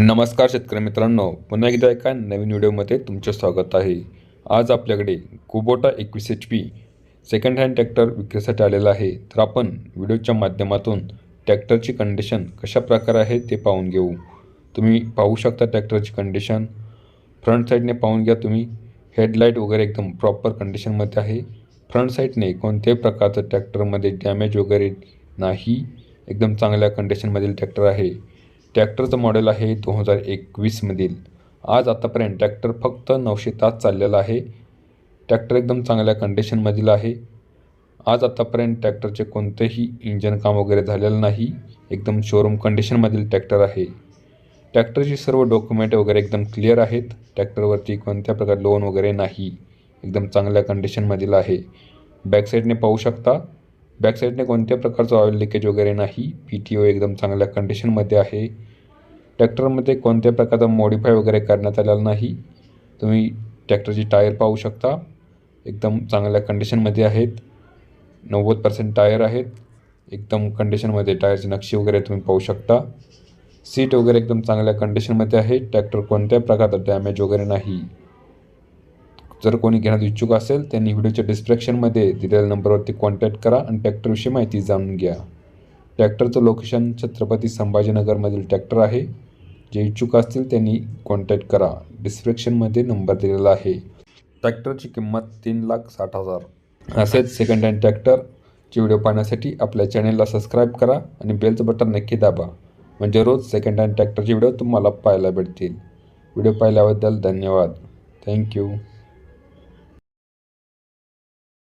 नमस्कार शेतकरी मित्रांनो पुन्हा एकदा एका नवीन व्हिडिओमध्ये तुमचे स्वागत आहे. आज आपल्याकडे कुबोटा एकवीस H P second hand tractor विक्रीसाठी आलेला आहे. तर आपण व्हिडिओच्या माध्यमातून ट्रॅक्टरची कंडिशन कशा प्रकारे आहे ते पाहून घेऊ. तुम्ही पाहू शकता ट्रॅक्टरची कंडिशन फ्रंट साईडने पाहून घ्या तुम्ही. हेडलाईट वगैरे एकदम प्रॉपर कंडिशनमध्ये आहे. फ्रंट साईडने कोणत्याही प्रकारचं ट्रॅक्टरमध्ये डॅमेज वगैरे नाही. एकदम चांगल्या कंडिशनमधील ट्रॅक्टर आहे. ट्रॅक्टरचं मॉडेल आहे दोन हजार एकवीसमधील. आज आतापर्यंत ट्रॅक्टर फक्त नऊशे तास चाललेला आहे. ट्रॅक्टर एकदम चांगल्या कंडिशनमधील आहे. आज आतापर्यंत ट्रॅक्टरचे कोणतेही इंजन काम वगैरे झालेलं नाही. एकदम शोरूम कंडिशनमधील ट्रॅक्टर आहे. ट्रॅक्टरची सर्व डॉक्युमेंट वगैरे एकदम क्लिअर आहेत. ट्रॅक्टरवरती कोणत्या प्रकार लोन वगैरे नाही. एकदम चांगल्या कंडिशनमधील आहे. बॅकसाईडने पाहू शकता. बॅकसाईडने कोणत्या प्रकारचं ऑइल लिकेज वगैरे नाही. पी टी ओ एकदम चांगल्या कंडिशनमध्ये आहे. ट्रॅक्टरमध्ये कोणत्या प्रकारचा मॉडिफाय वगैरे करण्यात आलेला नाही. तुम्ही ट्रॅक्टरची टायर पाहू शकता. एकदम चांगल्या कंडिशनमध्ये आहेत. नव्वद पर्सेंट टायर आहेत. एकदम कंडिशनमध्ये टायरची नक्षी वगैरे तुम्ही पाहू शकता. सीट वगैरे एकदम चांगल्या कंडिशनमध्ये आहे. ट्रॅक्टर कोणत्या प्रकारचा डॅमेज वगैरे नाही. जर कोणी घेण्यात इच्छुक असेल त्यांनी व्हिडिओच्या डिस्क्रिप्शनमध्ये दिलेल्या नंबरवरती कॉन्टॅक्ट करा आणि ट्रॅक्टरविषयी माहिती जाणून घ्या. ट्रॅक्टरचं लोकेशन छत्रपती संभाजीनगरमधील ट्रॅक्टर आहे. जे इच्छुक असतील त्यांनी कॉन्टॅक्ट करा. डिस्क्रिप्शनमध्ये नंबर दिलेला आहे. ट्रॅक्टरची किंमत तीन लाख साठ हजार. असेच सेकंड हँड ट्रॅक्टरचे व्हिडिओ पाहण्यासाठी आपल्या चॅनेलला सबस्क्राईब करा आणि बेलचं बटन नक्की दाबा. म्हणजे रोज सेकंड हँड ट्रॅक्टरचे व्हिडिओ तुम्हाला पाहायला भेटतील. व्हिडिओ पाहिल्याबद्दल धन्यवाद. थँक्यू